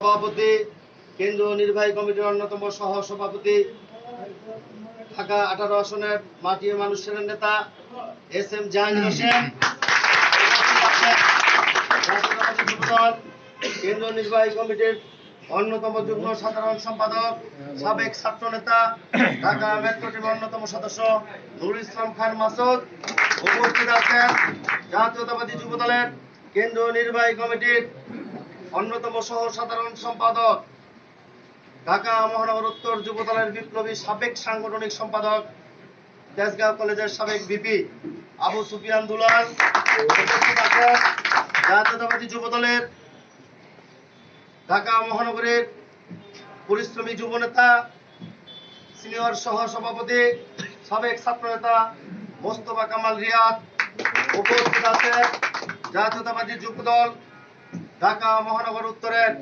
সভাপতি, কেন্দ্রীয় নির্বাহী কমিটির অন্যতম সহ সভাপতি ঢাকা আঠারো আসনের মাটি মানুষের নেতা, এস এম জাহাঙ্গীর হোসেন কেন্দ্রীয় নির্বাহী কমিটির অন্যতম যুগ্ম সাধারণ সম্পাদক, সাবেক ছাত্র নেতা, ঢাকা মেট্রো টিমের অন্যতম সদস্য, নুরুল ইসলাম খান মাসুদ, উপস্থিত আছেন জাতীয়তাবাদী যুবদলের কেন্দ্রীয় নির্বাহী কমিটির অন্যতম সহ সাধারণ সম্পাদক। ঢাকা মহানগর উত্তর যুবদলের বিপ্লবী সাবেক সাংগঠনিক সম্পাদক তেজগাঁও কলেজের সাবেক ভিপি আবু সুফিয়ান দুলাল। জাতীয়তাবাদী যুবদলের ঢাকা মহানগরের পরিশ্রমী যুবনেতা সিনিয়র সহ সভাপতি, সাবেক ছাত্রনেতা মোস্তফা কামাল রিয়াদ উপস্থিত আছেন। জাতীয়তাবাদী যুবদল ঢাকা মহানগর উত্তরের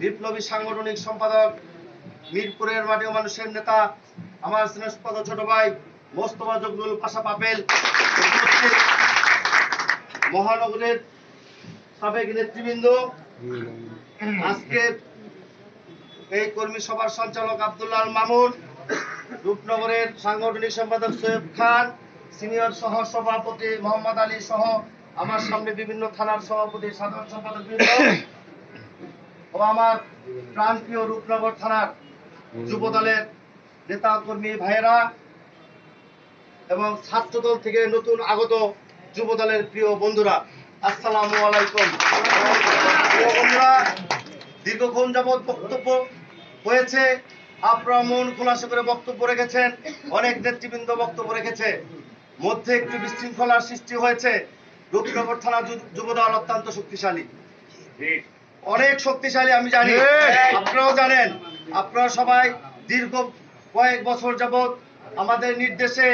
বিপ্লবী সাংগঠনিক সম্পাদক মিরপুরের মাটি মানুষের নেতা, আমার স্নেহপদ ছোট ভাই মোস্তফা জগদুল পাশা পাপেল মহানগরের সাবেক নেতৃবৃন্দ। আজকে এই কর্মী সভার সঞ্চালক আব্দুল্লাহ মামুন, রূপনগরের সাংগঠনিক সম্পাদক সৈয়দ খান, সিনিয়র সহ সভাপতি মোহাম্মদ আলী সহ আমার সামনে বিভিন্ন থানার সভাপতি, সাধারণ সম্পাদক ও আমার প্রান্তীয় রূপনগর থানার যুব দলের নেতা কর্মী ভাইয়েরা এবং ছাত্রদল থেকে নতুন আগত যুব দলের প্রিয় বন্ধুরা, আসসালামু আলাইকুম। বন্ধুরা, দীর্ঘক্ষণ যাবৎ বক্তব্য হয়েছে আপনারা মন খোলাসা করে বক্তব্য রেখেছেন, অনেক নেতৃবৃন্দ বক্তব্য রেখেছে, মধ্যে একটু বিশৃঙ্খলার সৃষ্টি হয়েছে। রূপনগর থানা যুবদল অত্যন্ত শক্তিশালী। অনেক শক্তিশালী আমি জানি। আপনারাও জানেন। আপনারা সবাই দীর্ঘ কয়েক বছর যাবৎ আমাদের নির্দেশে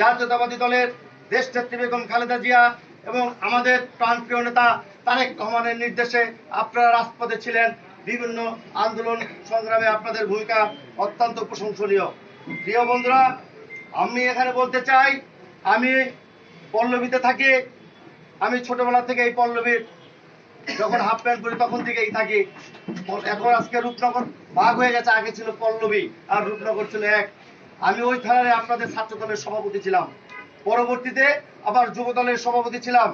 জাতীয়তাবাদী দলের দেশ নেত্রী বেগম খালেদা জিয়া এবং আমাদের প্রাণপ্রিয় নেতা তারেক রহমানের নির্দেশে আপনারা রাজপথে ছিলেন। বিভিন্ন আন্দোলন সংগ্রামে আপনাদের ভূমিকা অত্যন্ত প্রশংসনীয়। প্রিয় বন্ধুরা আমি এখানে বলতে চাই আমি পল্লবীতে থাকি। আমি ছোটবেলা থেকে এই পল্লবীর যখন হাফ প্যান্ট পরি তখন থেকেই থাকি। এখন আজকে রূপনগর ভাগ হয়ে গেছে, আগে ছিল পল্লবী, আর রূপনগর ছিল এক। আমি ওই থানারে আপনাদের ছাত্র দলের সভাপতি ছিলাম। পরবর্তীতে আবার যুব দলের সভাপতি ছিলাম।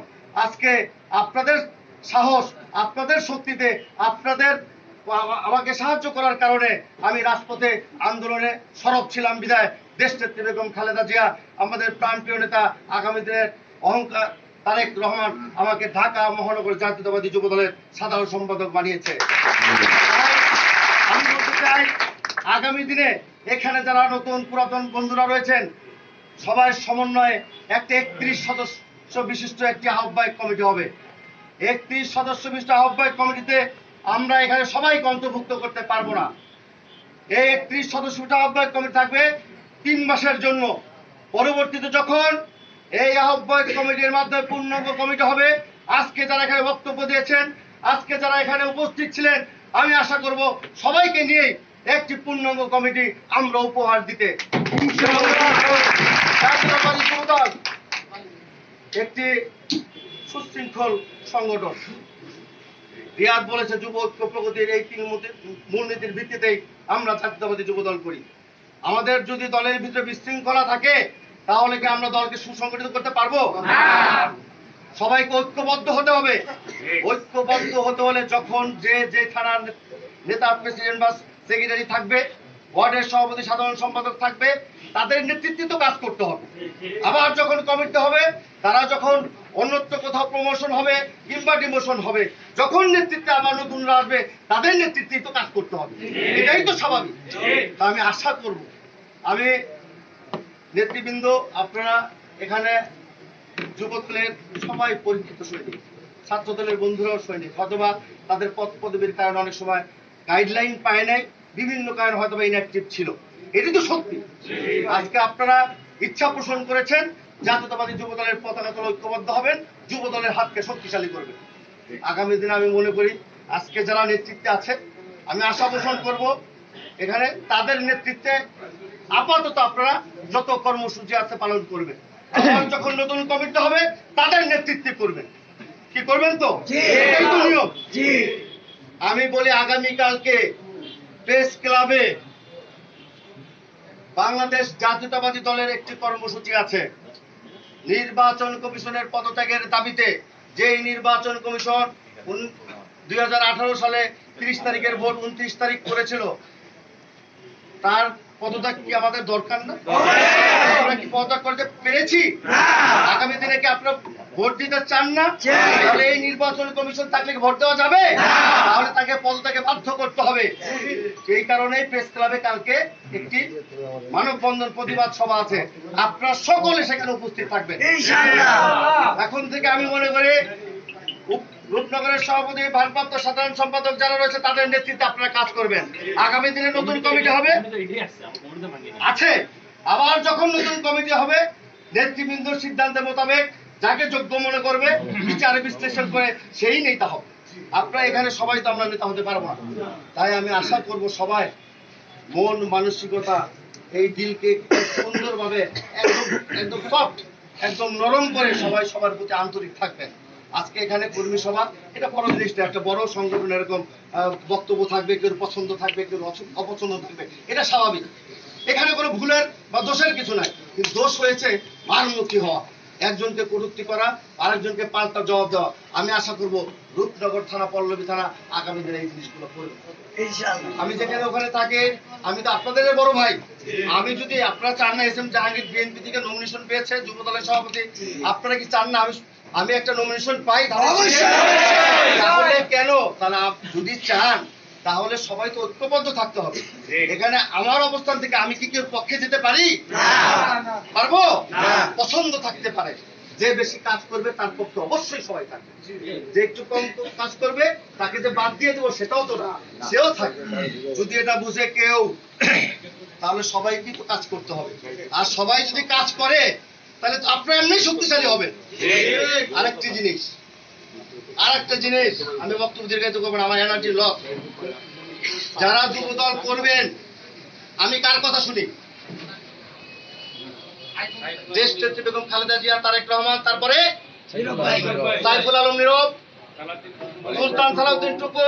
আজকে আপনাদের সাহস, আপনাদের শক্তিতে, আপনাদের আমাকে সাহায্য করার কারণে আমি রাজপথে আন্দোলনে সরব ছিলাম বিদায় দেশ নেত্রী বেগম খালেদা জিয়া, আমাদের প্রাণপ্রিয় নেতা, আগামী দিনের অহংকার তারেক রহমান আমাকে ঢাকা মহানগর জাতীয়তাবাদী যুব দলের সাধারণ সম্পাদক বানিয়েছে। আমি বলতে চাই, আগামী দিনে এখানে যারা নতুন পুরাতন বন্ধুরা রয়েছেন, সবার সমন্বয়ে একটা একত্রিশ সদস্য বিশিষ্ট একটি আহ্বায়ক কমিটি হবে। একত্রিশ সদস্য বিশিষ্ট আহ্বায়ক কমিটিতে আমরা এখানে সবাইকে অন্তর্ভুক্ত করতে পারব না। এই একত্রিশ সদস্য বিশিষ্ট আহ্বায়ক কমিটি থাকবে তিন মাসের জন্য। পরবর্তীতে যখন এই আহ্বায়ক কমিটির মাধ্যমে পূর্ণাঙ্গ কমিটি হবে। আজকে যারা এখানে বক্তব্য দিয়েছেন, আজকে যারা এখানে উপস্থিত ছিলেন, আমি আশা করব সবাইকে নিয়েই একটি পূর্ণাঙ্গ কমিটি আমরা উপহার দিতে একটি সুশৃঙ্খল সংগঠন। রিয়াদ বলেছে, যুব ঐক্য প্রগতির এই তিন মূলনীতি- মূলনীতির ভিত্তিতেই আমরা জাতীয়তাবাদী যুবদল করি। আমাদের যদি দলের ভিতরে বিশৃঙ্খলা থাকে তাহলে কি আমরা দলকে সুসংগঠিত করতে পারব? সবাইকে ঐক্যবদ্ধ হতে হবে। ঐক্যবদ্ধ হতে হলে যখন যে যে থানার নেতা প্রেসিডেন্ট বা সেক্রেটারি থাকবে ওয়ার্ডের সভাপতি সাধারণ সম্পাদক থাকবে তাদের নেতৃত্বে তো কাজ করতে হবে। আবার যখন কমিটি হবে তারা যখন অন্যত্র কোথাও প্রমোশন হবে কিংবা ডিমোশন হবে যখন নেতৃত্বে আবার নতুনরা আসবে তাদের নেতৃত্বেই তো কাজ করতে হবে। এটাই তো স্বাভাবিক। আমি আশা করব আমি নেতৃবৃন্দ, আপনারা এখানে যুবদলের সবাই পরীক্ষিত সৈনিক ছাত্র দলের বন্ধুরাও সৈনিক। হয়তোবা তাদের পদ পদবীর কারণে অনেক সময় গাইডলাইন পায় নাই, বিভিন্ন কারণে হয়তোবা ইনঅ্যাক্টিভ ছিল। এটি তো সত্যি। আজকে আপনারা ইচ্ছা পোষণ করেছেন জাতীয়তাবাদী যুব দলের পতাকা তলে ঐক্যবদ্ধ হবেন যুব দলের হাতকে শক্তিশালী করবেন। আগামী দিনে আমি মনে করি আজকে যারা নেতৃত্বে আছে, আমি আশা পোষণ করব, এখানে তাদের নেতৃত্বে আপাতত আপনারা যত কর্মসূচি আছে পালন করবেন। যখন নতুন কমিটি হবে তাদের নেতৃত্বে করবেন। কি করবেন তো? নিয়ম। আমি বলি আগামীকালকে প্রেস ক্লাবে বাংলাদেশ জাতীয়তাবাদী দলের একটি কর্মসূচি আছে। নির্বাচন কমিশনের পদত্যাগের দাবিতে যেই নির্বাচন কমিশন দুই হাজার আঠারো সালে তিরিশ তারিখের ভোট উনত্রিশ তারিখ করেছিল তার পদত্যাগ কি আমাদের দরকার না? আমরা কি পদত্যাগ করতে পেরেছি? আগামী দিনে কি আপনারা ভোট দিতে চান না? তাহলে এই নির্বাচন কমিশন থাকলে কি ভোট দেওয়া যাবে? তাহলে তাকে পদত্যাগে বাধ্য করতে হবে। এই কারণেই প্রেস ক্লাবে কালকে একটি মানববন্ধন প্রতিবাদ সভা আছে। আপনারা সকলে সেখানে উপস্থিত থাকবেন। এখন থেকে আমি মনে করি রূপনগরের সভাপতি, ভারপ্রাপ্ত সাধারণ সম্পাদক যারা রয়েছে, তাদের নেতৃত্বে আপনারা কাজ করবেন। আগামী দিনে নতুন কমিটি হবে। আছে। আবার যখন নতুন কমিটি হবে নেতৃবৃন্দর সিদ্ধান্তের মোতাবেক যাকে যোগ্য মনে করবে, বিচারে বিশ্লেষণ করে সেই নেতা হবে। আপনারা এখানে সবাই তো আমরা নেতা হতে পারব না। তাই আমি আশা করব সবাই মন, মানসিকতা, এই দিলকে সুন্দরভাবে একদম একদম সফট একদম নরম করে সবাই সবার প্রতি আন্তরিক থাকবেন। আজকে এখানে কর্মী সভা এটা বড় জিনিস না, একটা বড় সংগঠন এরকম বক্তব্য থাকবে কেউ পছন্দ থাকবে কেউ অপছন্দ থাকবে এটা স্বাভাবিক। এখানে কোনো ভুলের বা দোষের কিছু নাই কিন্তু দোষ হয়েছে মারমুখী হওয়া একজনকে কটূক্তি করা আরেকজনকে পাল্টা জবাব দেওয়া। আমি আশা করব রূপনগর থানা পল্লবী থানা আগামী দিনে এই জিনিসগুলো করবে। আমি যেখানে ওখানে থাকি আমি তো আপনাদের বড় ভাই। আমি যদি আপনারা চান না এস এম জাহাঙ্গীর বিএনপি থেকে নমিনেশন পেয়েছে যুব দলের সভাপতি আপনারা কি চান না আমি আমি একটা নমিনেশন পাই তাহলে কেন? তাহলে আপ- যদি চান তাহলে সবাই তো ঐক্যবদ্ধ থাকতে হবে। এখানে আমার অবস্থান থেকে আমি কি কেউ পক্ষে যেতে পারি? পারব? পছন্দ থাকতে পারে। যে বেশি কাজ করবে তার পক্ষে অবশ্যই সবাই থাকবে। যে একটু কম কাজ করবে তাকে যে বাদ দিয়ে দেবো সেটাও তো না। সেও থাকবে। যদি এটা বুঝে কেউ তাহলে সবাইকে তো কাজ করতে হবে। আর সবাই যদি কাজ করে তাহলে তো আপনার এমনি শক্তিশালী হবে। আরেকটি জিনিস। আরেকটা জিনিস আমি বক্তব্য দীর্ঘায়িত করব না আমার এনার্জি লস যারা যুবদল করবেন আমি কার কথা শুনি? দেশ নেত্রী বেগম খালেদা জিয়া তারেক রহমান তারপরে সাইফুল আলম নীরব সুলতান সালাউদ্দিন টুকু